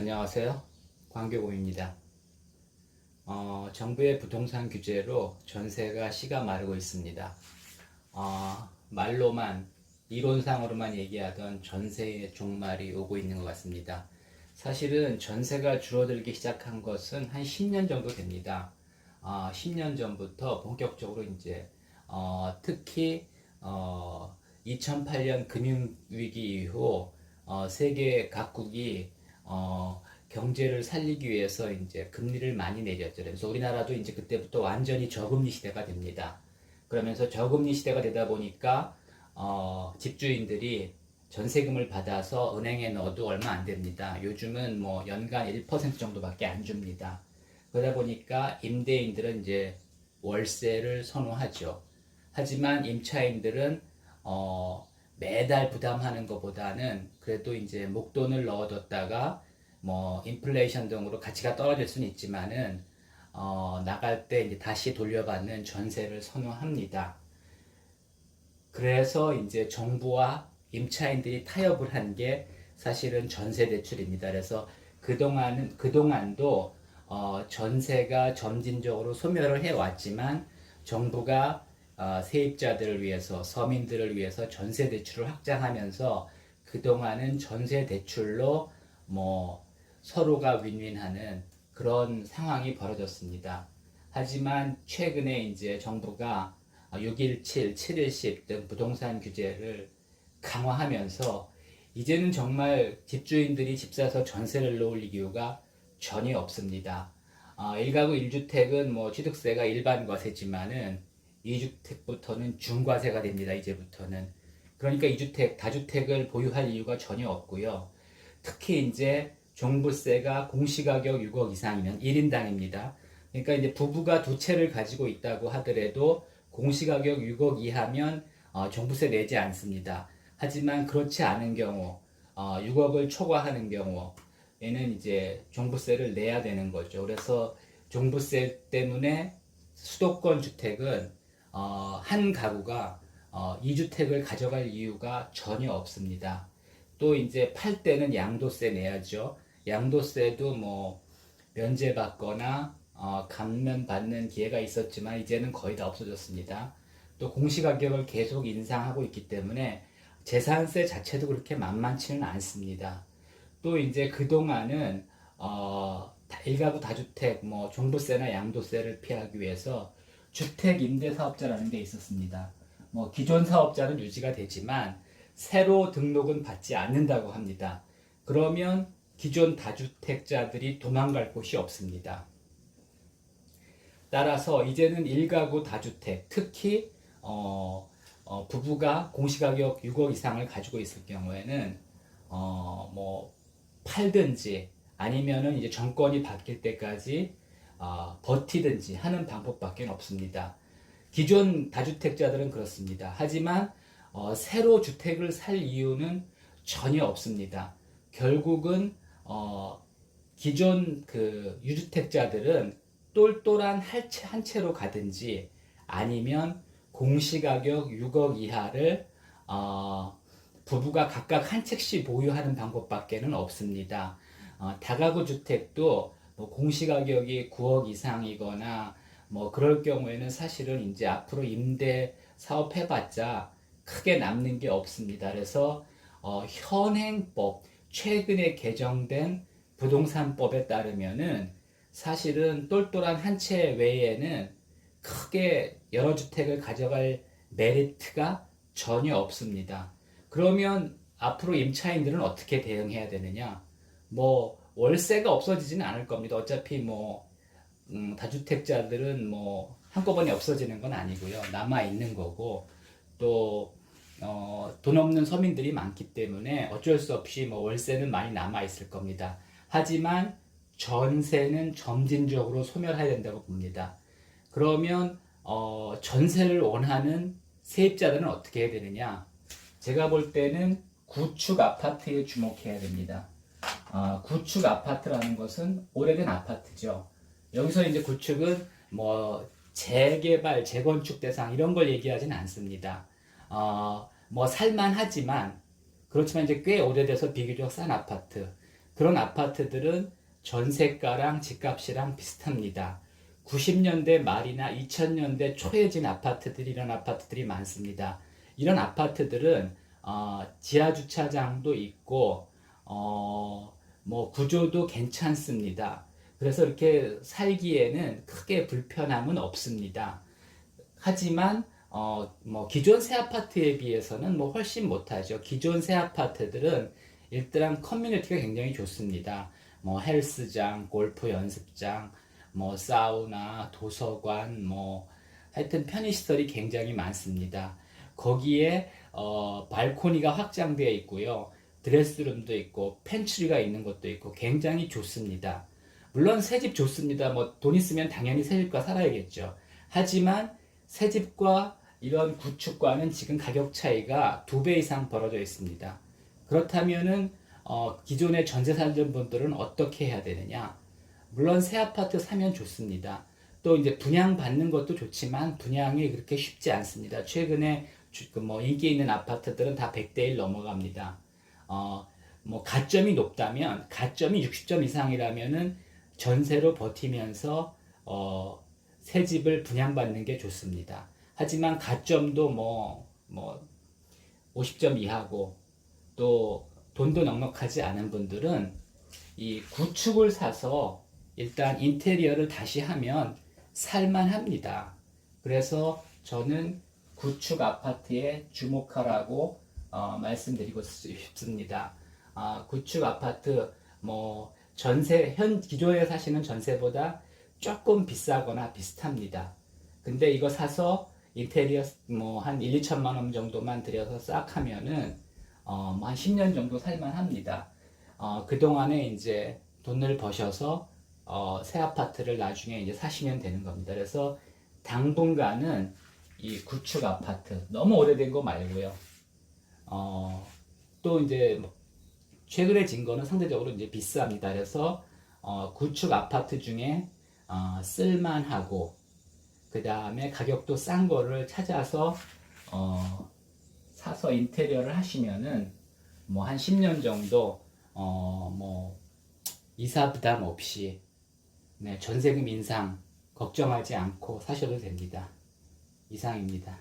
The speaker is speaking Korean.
안녕하세요. 광교공입니다. 어, 정부의 부동산 규제로 전세가 시가 마르고 있습니다. 어, 말로만, 이론상으로만 얘기하던 전세의 종말이 오고 있는 것 같습니다. 사실은 전세가 줄어들기 시작한 것은 한 10년 정도 됩니다. 어, 10년 전부터 본격적으로 이제, 어, 특히, 어, 2008년 금융위기 이후, 어, 세계 각국이 어, 경제를 살리기 위해서 이제 금리를 많이 내렸죠. 그래서 우리나라도 이제 그때부터 완전히 저금리 시대가 됩니다. 그러면서 저금리 시대가 되다 보니까 어, 집주인들이 전세금을 받아서 은행에 넣어도 얼마 안 됩니다. 요즘은 뭐 연간 1% 정도밖에 안 줍니다. 그러다 보니까 임대인들은 이제 월세를 선호하죠. 하지만 임차인들은 어, 매달 부담하는 것보다는 그래도 이제 목돈을 넣어뒀다가 뭐 인플레이션 등으로 가치가 떨어질 수는 있지만은 어, 나갈 때 이제 다시 돌려받는 전세를 선호합니다. 그래서 이제 정부와 임차인들이 타협을 한 게 사실은 전세 대출입니다. 그래서 그동안은 그동안도 어, 전세가 점진적으로 소멸을 해 왔지만 정부가 어, 세입자들을 위해서 서민들을 위해서 전세 대출을 확장하면서 그동안은 전세 대출로 뭐 서로가 윈윈하는 그런 상황이 벌어졌습니다. 하지만 최근에 이제 정부가 617, 710 등 부동산 규제를 강화하면서 이제는 정말 집주인들이 집 사서 전세를 놓을 이유가 전혀 없습니다. 어, 1가구 1주택은 뭐 취득세가 일반 과세지만은 2주택부터는 중과세가 됩니다. 이제부터는. 그러니까 2주택, 다주택을 보유할 이유가 전혀 없고요. 특히 이제 종부세가 공시가격 6억 이상이면 1인당입니다. 그러니까 이제 부부가 두 채를 가지고 있다고 하더라도 공시가격 6억 이하면 어, 종부세 내지 않습니다. 하지만 그렇지 않은 경우, 어, 6억을 초과하는 경우 에는 이제 종부세를 내야 되는 거죠. 그래서 종부세 때문에 수도권 주택은 어, 한 가구가 어, 2주택을 가져갈 이유가 전혀 없습니다. 또 이제 팔 때는 양도세 내야죠. 양도세도 뭐 면제받거나 어, 감면 받는 기회가 있었지만 이제는 거의 다 없어졌습니다. 또 공시가격을 계속 인상하고 있기 때문에 재산세 자체도 그렇게 만만치는 않습니다. 또 이제 그동안은 어, 일가구 다주택 뭐 종부세나 양도세를 피하기 위해서 주택 임대 사업자라는 게 있었습니다. 뭐 기존 사업자는 유지가 되지만 새로 등록은 받지 않는다고 합니다. 그러면 기존 다주택자들이 도망갈 곳이 없습니다. 따라서 이제는 일가구 다주택, 특히 어, 어, 부부가 공시가격 6억 이상을 가지고 있을 경우에는 어, 뭐 팔든지 아니면은 이제 정권이 바뀔 때까지 어, 버티든지 하는 방법밖에 없습니다. 기존 다주택자들은 그렇습니다. 하지만 어, 새로 주택을 살 이유는 전혀 없습니다. 결국은 어, 기존 그 유주택자들은 똘똘한 한, 채, 한 채로 가든지 아니면 공시가격 6억 이하를 어, 부부가 각각 한 채씩 보유하는 방법밖에는 없습니다. 어, 다가구 주택도 뭐 공시가격이 9억 이상이거나 뭐 그럴 경우에는 사실은 이제 앞으로 임대 사업 해봤자 크게 남는 게 없습니다. 그래서 어, 현행법 최근에 개정된 부동산법에 따르면은 사실은 똘똘한 한 채 외에는 크게 여러 주택을 가져갈 메리트가 전혀 없습니다. 그러면 앞으로 임차인들은 어떻게 대응해야 되느냐? 뭐 월세가 없어지지는 않을 겁니다. 어차피 뭐 음, 다주택자들은 뭐 한꺼번에 없어지는 건 아니고요. 남아 있는 거고 또 어, 돈 없는 서민들이 많기 때문에 어쩔 수 없이 뭐 월세는 많이 남아 있을 겁니다. 하지만 전세는 점진적으로 소멸해야 된다고 봅니다. 그러면 어, 전세를 원하는 세입자들은 어떻게 해야 되느냐? 제가 볼 때는 구축 아파트에 주목해야 됩니다. 어, 구축 아파트라는 것은 오래된 아파트죠. 여기서 이제 구축은 뭐 재개발, 재건축 대상 이런 걸 얘기하지는 않습니다. 어, 뭐 살만하지만 그렇지만 이제 꽤 오래돼서 비교적 싼 아파트. 그런 아파트들은 전세가랑 집값이랑 비슷합니다. 90년대 말이나 2000년대 초에 진 아파트들이 이런 아파트들이 많습니다. 이런 아파트들은 어, 지하 주차장도 있고 어, 뭐 구조도 괜찮습니다. 그래서 이렇게 살기에는 크게 불편함은 없습니다. 하지만 어, 뭐 기존 새 아파트에 비해서는 뭐 훨씬 못하죠. 기존 새 아파트들은 일단 커뮤니티가 굉장히 좋습니다. 뭐 헬스장, 골프 연습장, 뭐 사우나, 도서관, 뭐 하여튼 편의시설이 굉장히 많습니다. 거기에 어, 발코니가 확장되어 있고요. 드레스룸도 있고 펜츄리가 있는 것도 있고 굉장히 좋습니다. 물론 새 집 좋습니다. 뭐 돈 있으면 당연히 새 집과 살아야겠죠. 하지만 새 집과 이런 구축과는 지금 가격 차이가 두 배 이상 벌어져 있습니다. 그렇다면은 어, 기존에 전세 살던 분들은 어떻게 해야 되느냐? 물론 새 아파트 사면 좋습니다. 또 이제 분양 받는 것도 좋지만 분양이 그렇게 쉽지 않습니다. 최근에 주- 그뭐 인기 있는 아파트들은 다 100대 1 넘어갑니다. 어, 뭐 가점이 높다면 가점이 60점 이상이라면은 전세로 버티면서 어, 새 집을 분양받는 게 좋습니다. 하지만 가점도 뭐, 뭐 50점 이하고 또 돈도 넉넉하지 않은 분들은 이 구축을 사서 일단 인테리어를 다시 하면 살만합니다. 그래서 저는 구축 아파트에 주목하라고 어, 말씀드리고 싶습니다. 아, 구축 아파트 뭐 전세 현 기존에 사시는 전세보다 조금 비싸거나 비슷합니다. 근데 이거 사서 인테리어 뭐 한 1, 2천만 원 정도만 들여서 싹 하면은 어, 뭐 한 10년 정도 살만 합니다. 어, 그동안에 이제 돈을 버셔서 어, 새 아파트를 나중에 이제 사시면 되는 겁니다. 그래서 당분간은 이 구축 아파트 너무 오래된 거 말고요. 어, 또 이제 뭐 최근에 진 거는 상대적으로 이제 비쌉니다. 그래서 어, 구축 아파트 중에 어, 쓸만하고 그 다음에 가격도 싼 거를 찾아서 어, 사서 인테리어를 하시면은 뭐 한 10년 정도 어 뭐 이사 부담 없이 네, 전세금 인상 걱정하지 않고 사셔도 됩니다. 이상입니다.